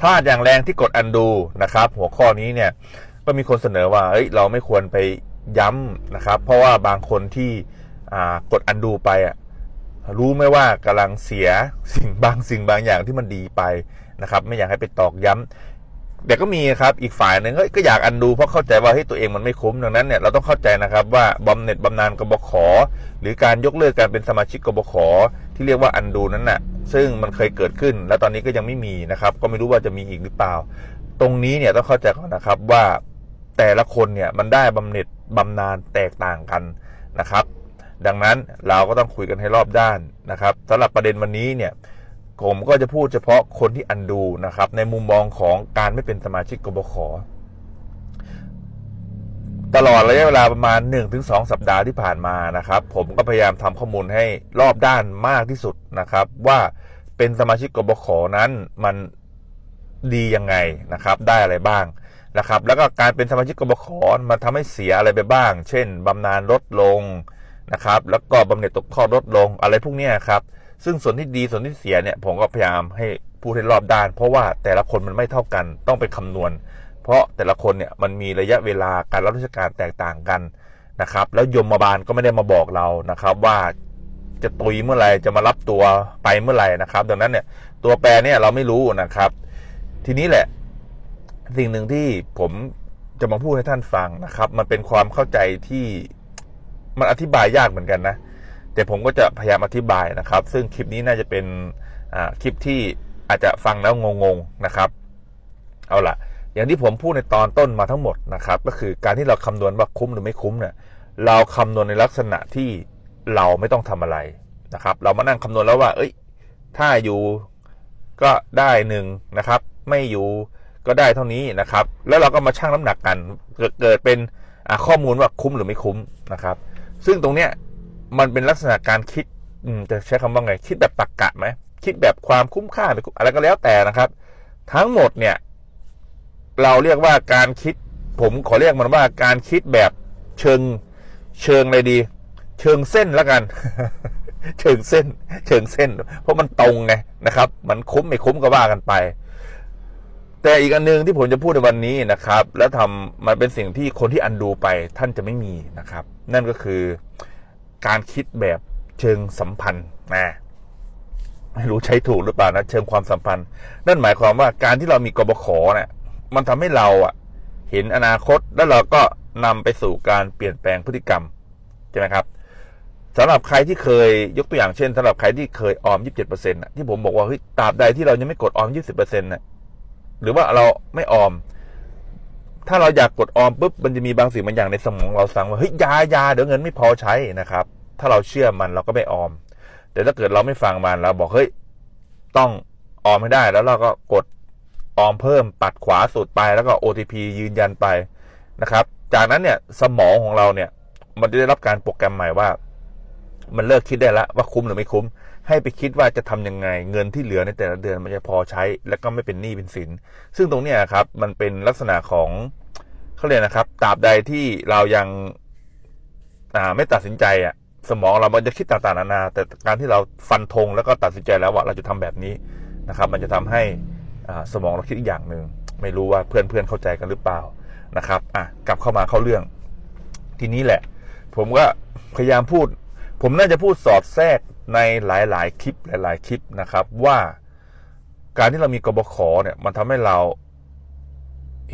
พลาดอย่างแรงที่กด undo นะครับ หัวข้อนี้เนี่ยก็มีคนเสนอว่าเอ้ยเราไม่ควรไปย้ำนะครับ เพราะว่าบางคนที่กด undo ไปอะรู้ไหมว่ากำลังเสียสิ่งบางสิ่งบางอย่างที่มันดีไปนะครับ ไม่อยากให้ไปตอกย้ำแต่ก็มีครับอีกฝ่ายหนึ่งเฮ้ยก็อยากอันดูเพราะเข้าใจว่าเฮ้ตัวเองมันไม่คุ้มดังนั้นเนี่ยเราต้องเข้าใจนะครับว่าบำเหน็จบำนาญกบขหรือการยกเลิกการเป็นสมาชิกกบขที่เรียกว่าอันดูนั้นน่ะ ซึ่งมันเคยเกิดขึ้น และตอนนี้ก็ยังไม่มีนะครับ ก็ไม่รู้ว่าจะมีอีกหรือเปล่า ตรงนี้เนี่ยต้องเข้าใจก่อนนะครับว่าแต่ละคนเนี่ยมันได้บำเหน็จบำนาญแตกต่างกันนะครับ ดังนั้นเราก็ต้องคุยกันให้รอบด้านนะครับสำหรับประเด็นวันนี้เนี่ยผมก็จะพูดเฉพาะคนที่อันดูนะครับในมุมมองของการไม่เป็นสมาชิกกบข ตลอดระยะเวลาประมาณ 1-2 สัปดาห์ที่ผ่านมานะครับ ผมก็พยายามทำข้อมูลให้รอบด้านมากที่สุดนะครับ ว่าเป็นสมาชิกกบขนั้นมันดียังไงนะครับ ได้อะไรบ้างนะครับ แล้วก็การเป็นสมาชิกกบขมันทำให้เสียอะไรไปบ้าง เช่นบำนาญลดลงนะครับ แล้วก็บำเหน็จตกทอดลดลงอะไรพวกนี้ครับ ซึ่งส่วนที่ดีส่วนที่เสียเนี่ยผมก็พยายามให้พูดให้รอบด้าน เพราะว่าแต่ละคนมันไม่เท่ากันต้องไปคำนวณ เพราะแต่ละคนเนี่ยมันมีระยะเวลาการรับราชการแตกต่างกันนะครับ แล้วยมบาลก็ไม่ได้มาบอกเรานะครับ ว่าจะตุยเมื่อไหร่จะมารับตัวไปเมื่อไหร่นะครับ ดังนั้นเนี่ยตัวแปรเนี่ยเราไม่รู้นะครับ ทีนี้แหละ สิ่งหนึ่งที่ผมจะมาพูดให้ท่านฟังนะครับ มันเป็นความเข้าใจที่มันอธิบายยากเหมือนกันนะ แต่ผมก็จะพยายามอธิบายนะครับ ซึ่งคลิปนี้น่าจะเป็นคลิปที่อาจจะฟังแล้วงงๆนะครับ เอาล่ะ อย่างที่ผมพูดในตอนต้นมาทั้งหมดนะครับก็คือการที่เราคำนวณว่าคุ้มหรือไม่คุ้มเนี่ยเราคำนวณในลักษณะที่เราไม่ต้องทำอะไรนะครับ เรามานั่งคำนวณแล้วว่า เอ้ย ถ้าอยู่ก็ได้หนึ่งนะครับ ไม่อยู่ก็ได้เท่านี้นะครับ แล้วเราก็มาชั่งน้ำหนักกัน เกิดเป็นข้อมูลว่าคุ้มหรือไม่คุ้มนะครับ ซึ่งตรงเนี้ยมันเป็นลักษณะการคิดจะใช้คำว่าไง คิดแบบตรรกกะไหมคิดแบบความคุ้มค่าอะไรก็แล้วแต่นะครับ ทั้งหมดเนี่ย เราเรียกว่าการคิด ผมขอเรียกมันว่าการคิดแบบเชิงเชิงอะไรดี เชิงเส้นแล้วกัน เชิงเส้น เชิงเส้น เพราะมันตรงไงนะครับ มันคุ้มไม่คุ้มก็ว่ากันไป แต่อีกอันหนึงที่ผมจะพูดในวันนี้นะครับ แล้วทำมันเป็นสิ่งที่คนที่อันดูไปท่านจะไม่มีนะครับ นั่นก็คือการคิดแบบเชิงสัมพันธ์นะไม่รู้ใช้ถูกหรือเปล่านะเชิงความสัมพันธ์ นั่นหมายความว่าการที่เรามีกบขเนี่ย มันทำให้เราอะ เห็นอนาคตแล้วเราก็นำไปสู่การเปลี่ยนแปลงพฤติกรรมใช่ไหมครับสำหรับใครที่เคยยกตัวอย่างเช่นสำหรับใครที่เคยออม 27%นะที่ผมบอกว่าเฮ้ยตราบใดที่เรายังไม่กดออม 20%นะหรือว่าเราไม่ออม ถ้าเราอยากกดออมปุ๊บมันจะมีบางสิ่งบางอย่างในสมองเราสั่งว่าเฮ้ยยายาเดี๋ยวเงินไม่พอใช้นะครับ ถ้าเราเชื่อมันเราก็ไม่ออม แต่ถ้าเกิดเราไม่ฟังมันเราบอกเฮ้ยต้องออมให้ได้แล้วเราก็กด ออมเพิ่มปัดขวาสุดไปแล้วก็ OTP ยืนยันไปนะครับ จากนั้นเนี่ยสมองของเราเนี่ยมันจะได้รับการโปรแกรมใหม่ว่า มันเลิกคิดได้แล้วว่าคุ้มหรือไม่คุ้ม ให้ไปคิดว่าจะทำยังไง เงินที่เหลือในแต่ละเดือนมันจะพอใช้ แล้วก็ไม่เป็นหนี้เป็นสิน ซึ่งตรงนี้ครับมันเป็นลักษณะของเขาเรียกนะครับตราบใดที่เรายังไม่ตัดสินใจอะสมองเรามันจะคิดต่างๆนานา แต่การที่เราฟันธงแล้วก็ตัดสินใจแล้วว่าเราจะทำแบบนี้นะครับ มันจะทำให้ สมองเราคิดอีกอย่างหนึ่งไม่รู้ว่าเพื่อนเพื่อนๆเข้าใจกันหรือเปล่านะครับอะกลับเข้ามาเข้าเรื่อง ทีนี้แหละ ผมก็พยายามพูด ผมน่าจะพูดสอดแทรกในหลาย ๆ คลิปหลาย ๆ คลิปนะครับ ว่าการที่เรามีกบขเนี่ยมันทำให้เรา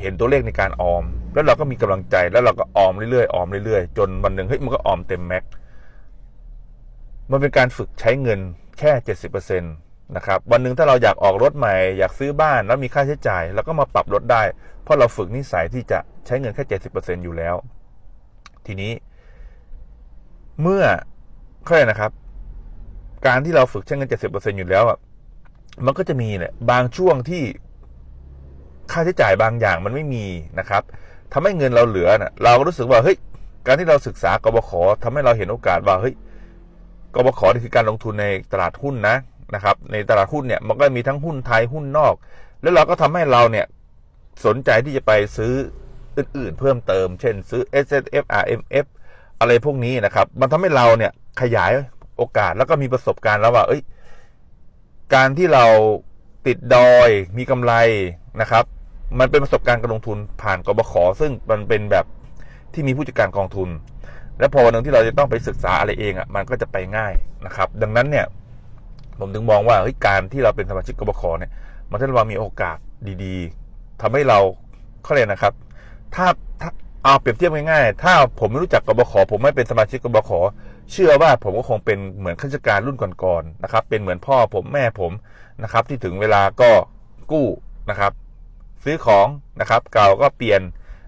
เห็นตัวเลขในการออม แล้วเราก็มีกำลังใจแล้วเราก็ออมเรื่อยๆออมเรื่อยๆจนวันหนึ่งเฮ้ยมันก็ออมเต็มแม็กซ์มันเป็นการฝึกใช้เงินแค่เจ็ดสิบเปอร์เซ็นต นะครับวันหนึ่งถ้าเราอยากออกรถใหม่อยากซื้อบ้านแล้วมีค่าใช้จ่ายเราก็มาปรับลดได้ เพราะเราฝึกนิสัยที่จะใช้เงินแค่เจ็ดสิบเปอร์เซ็นอยู่แล้ว ทีนี้ เมื่อเขาเรียกนะครับ การที่เราฝึกใช้เงินเจ็ดสิบเปอร์เซ็นอยู่แล้วอะมันก็จะมีเนี่ยบางช่วงที่ค่าใช้จ่ายบางอย่างมันไม่มีนะครับทำให้เงินเราเหลือน่ะ เราก็รู้สึกว่าเฮ้ยการที่เราศึกษากบขทำให้เราเห็นโอกาสว่าเฮ้ยกบขนี่คือการลงทุนในตลาดหุ้นนะ นะครับในตลาดหุ้นเนี่ยมันก็มีทั้งหุ้นไทยหุ้นนอก แล้วเราก็ทำให้เราเนี่ยสนใจที่จะไปซื้ออื่นๆ เพิ่มเติม เช่นซื้อ S S F R M F อะไรพวกนี้นะครับ มันทำให้เราเนี่ยขยายโอกาสแล้วก็มีประสบการณ์แล้วว่าเอ้ยการที่เราติดดอยมีกำไรนะครับ มันเป็นประสบการณ์การลงทุนผ่านกบขซึ่งมันเป็นแบบที่มีผู้จัดการกองทุน และพอวันหนึ่งที่เราจะต้องไปศึกษาอะไรเองอะมันก็จะไปง่ายนะครับ ดังนั้นเนี่ย ผมถึงมองว่าการที่เราเป็นสมาชิกกบขเนี่ยมันทำให้เรามีโอกาสดีๆทำให้เราเขาเรียกนะครับถ้าถ้าเอาเปรียบเทียบง่ายๆ ถ้าผมไม่รู้จักกบขผมไม่เป็นสมาชิกกบขเชื่อว่าผมก็คงเป็นเหมือนข้าราชการรุ่นก่อนๆนะครับ เป็นเหมือนพ่อผมแม่ผมนะครับ ที่ถึงเวลาก็กู้นะครับ ซื้อของนะครับ เก่าก็เปลี่ยน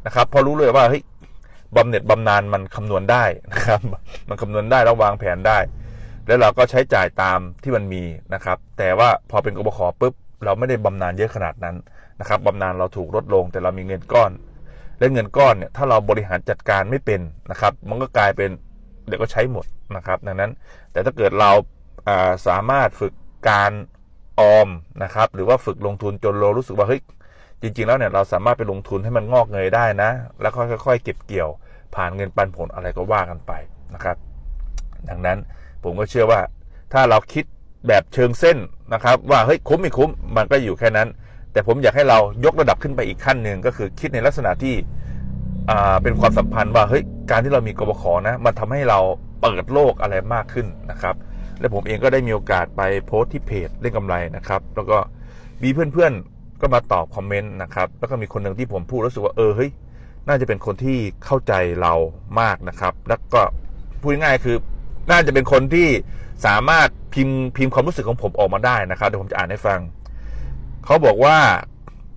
นะครับพอรู้เลยว่าเฮ้ยบำเหน็จบำนาญมันคำนวณได้นะครับ มันคำนวณได้แล้ววางแผนได้ แล้วเราก็ใช้จ่ายตามที่มันมีนะครับ แต่ว่าพอเป็นกบขปุ๊บเราไม่ได้บำนาญเยอะขนาดนั้นนะครับบำนาญเราถูกลดลงแต่เรามีเงินก้อน และเงินก้อนเนี่ยถ้าเราบริหารจัดการไม่เป็นนะครับ มันก็กลายเป็นเดี๋ยวก็ใช้หมดนะครับ ดังนั้น แต่ถ้าเกิดเราาสามารถฝึกการออมนะครับ หรือว่าฝึกลงทุนจนเรารู้สึกว่าเฮ้ยจริง ๆ แล้วเนี่ยเราสามารถไปลงทุนให้มันงอกเงยได้นะ แล้วค่อยๆเก็บเกี่ยว ผ่านเงินปันผลอะไรก็ว่ากันไปนะครับ ดังนั้น ผมก็เชื่อว่าถ้าเราคิดแบบเชิงเส้นนะครับ ว่าเฮ้ยคุ้มไม่คุ้มมันก็อยู่แค่นั้น แต่ผมอยากให้เรายกระดับขึ้นไปอีกขั้นหนึ่งก็คือคิดในลักษณะที่เป็นความสัมพันธ์ว่าเฮ้ยการที่เรามีกบขนะมันทำให้เราเปิดโลกอะไรมากขึ้นนะครับ และผมเองก็ได้มีโอกาสไปโพสต์ที่เพจเล่นกำไรนะครับ แล้วก็มีเพื่อนๆก็มาตอบคอมเมนต์นะครับแล้วก็มีคนหนึ่งที่ผมพูดรู้สึกว่าเออเฮ้ยน่าจะเป็นคนที่เข้าใจเรามากนะครับ แล้วก็พูดง่ายคือ น่าจะเป็นคนที่สามารถพิมพ์พิมพ์ความรู้สึกของผมออกมาได้นะครับเดี๋ยวผมจะอ่านให้ฟัง เขาบอกว่า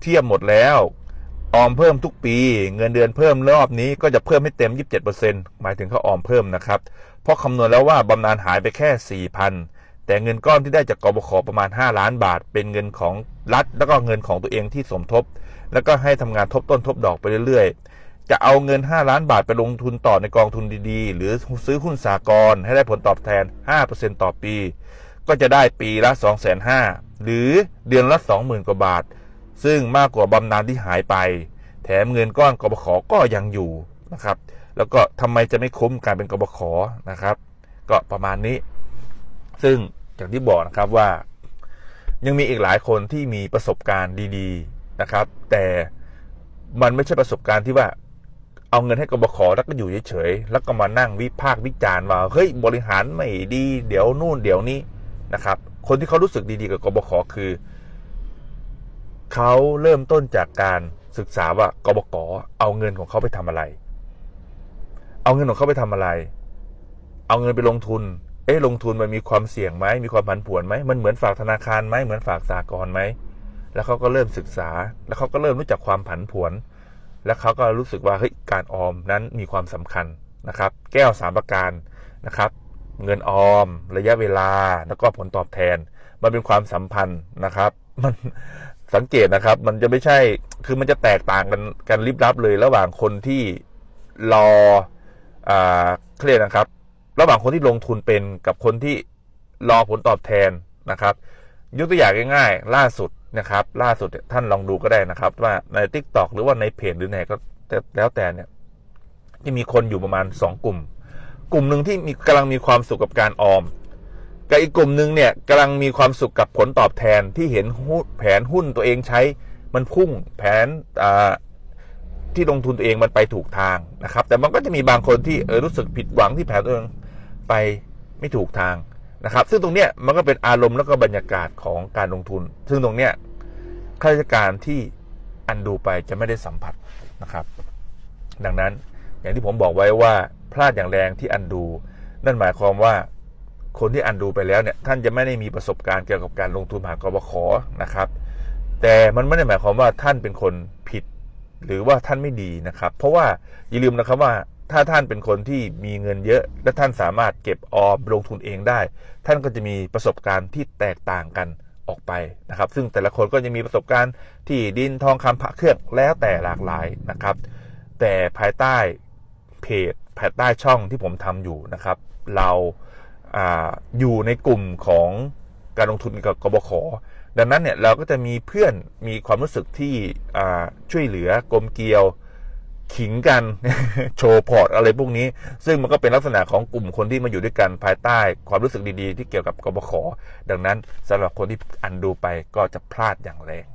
เทียบหมดแล้วออมเพิ่มทุกปี เงินเดือนเพิ่มรอบนี้ก็จะเพิ่มให้เต็ม 27%หมายถึงเขาออมเพิ่มนะครับ เพราะคำนวณแล้วว่าบำนาญหายไปแค่ 4,000 แต่เงินก้อนที่ได้จากกบขประมาณ 5 ล้านบาท เป็นเงินของรัฐ แล้วก็เงินของตัวเองที่สมทบ แล้วก็ให้ทำงานทบต้นทบดอกไปเรื่อย จะเอาเงิน 5 ล้านบาทไปลงทุนต่อในกองทุนดีๆ หรือซื้อหุ้นสากลให้ได้ผลตอบแทน 5%ต่อปี ก็จะได้ปีละ 2 5 0 0 0หรือเดือนละ 20,000 กว่าบาท ซึ่งมากกว่าบำนาญที่หายไป แถมเงินก้อนกบขก็ยังอยู่นะครับ แล้วก็ทำไมจะไม่คุ้มการเป็นกบขนะครับ ก็ประมาณนี้ ซึ่งอย่างที่บอกนะครับว่า ยังมีอีกหลายคนที่มีประสบการณ์ดี ๆนะครับ แต่มันไม่ใช่ประสบการณ์ที่ว่า เอาเงินให้กบขแล้วก็อยู่เฉยๆแล้วก็มานั่งวิพากษ์วิจารณ์ว่าเฮ้ยบริหารไม่ดีเดี๋ยวนู่นเดี๋ยวนี้นะครับ คนที่เขารู้สึกดีๆกับกบขคือเขาเริ่มต้นจากการศึกษาว่ากบกเอาเงินของเขาไปทำอะไร เอาเงินของเขาไปทำอะไร เอาเงินไปลงทุน เอ๊ะลงทุนมันมีความเสี่ยงไหมมีความผันผวนไหมมันเหมือนฝากธนาคารไหมเหมือนฝากสากลไหมแล้วเขาก็เริ่มศึกษา แล้วเขาก็เริ่มรู้จักความผันผวน แล้วเขาก็รู้สึกว่าเฮ้ยการออมนั้นมีความสำคัญนะครับ แก้วสามประการนะครับ เงินออม ระยะเวลาแล้วก็ผลตอบแทน มันเป็นความสัมพันธ์นะครับ มันสังเกตนะครับ มันจะไม่ใช่คือมันจะแตกต่างกันกันลิบลับเลย ระหว่างคนที่รออ่าเครียกนะครับ ระหว่างคนที่ลงทุนเป็นกับคนที่รอผลตอบแทนนะครับ ยกตัวอย่างง่าย ๆ ล่าสุด นะครับ ล่าสุดท่านลองดูก็ได้นะครับ ว่าใน t ิ k t o k หรือว่าในเพจหรือไหนก็แล้วแต่เนี่ยที่มีคนอยู่ประมาณสองกลุ่ม กลุ่มหนึ่งที่มีกำลังมีความสุขกับการออมกับอีกกลุ่มหนึ่งเนี่ยกำลังมีความสุขกับผลตอบแทนที่เห็นหุ้นแผนหุ้นตัวเองใช้มันพุ่งแผนที่ลงทุนตัวเองมันไปถูกทางนะครับ แต่มันก็จะมีบางคนที่เออรู้สึกผิดหวังที่แผนตัวเองไปไม่ถูกทาง นะครับ ซึ่งตรงเนี้ยมันก็เป็นอารมณ์แล้วก็บรรยากาศของการลงทุน ซึ่งตรงเนี้ยข้าราชการที่อันดูไปจะไม่ได้สัมผัสนะครับ ดังนั้นอย่างที่ผมบอกไว้ว่าพลาดอย่างแรงที่อันดู นั่นหมายความว่าคนที่อันดูไปแล้วเนี่ยท่านจะไม่ได้มีประสบการณ์เกี่ยวกับการลงทุนผ่านกบขนะครับ แต่มันไม่ได้หมายความว่าท่านเป็นคนผิด หรือว่าท่านไม่ดีนะครับ เพราะว่าอย่าลืมนะครับว่า ถ้าท่านเป็นคนที่มีเงินเยอะ และท่านสามารถเก็บออมลงทุนเองได้ ท่านก็จะมีประสบการณ์ที่แตกต่างกันออกไปนะครับ ซึ่งแต่ละคนก็จะมีประสบการณ์ที่ดินทองคำพระเครื่องแล้วแต่หลากหลายนะครับ แต่ภายใต้เพจภายใต้ช่องที่ผมทำอยู่นะครับ เราอาอยู่ในกลุ่มของการลงทุนกับกบขดังนั้นเนี่ยเราก็จะมีเพื่อนมีความรู้สึกที่ช่วยเหลือกลมเกลียว ขิงกัน โชว์พอร์ตอะไรพวกนี้ ซึ่งมันก็เป็นลักษณะของกลุ่มคนที่มาอยู่ด้วยกันภายใต้ความรู้สึกดีๆ ที่เกี่ยวกับกบขดังนั้นสำหรับคนที่อันดูไปก็จะพลาดอย่างแรง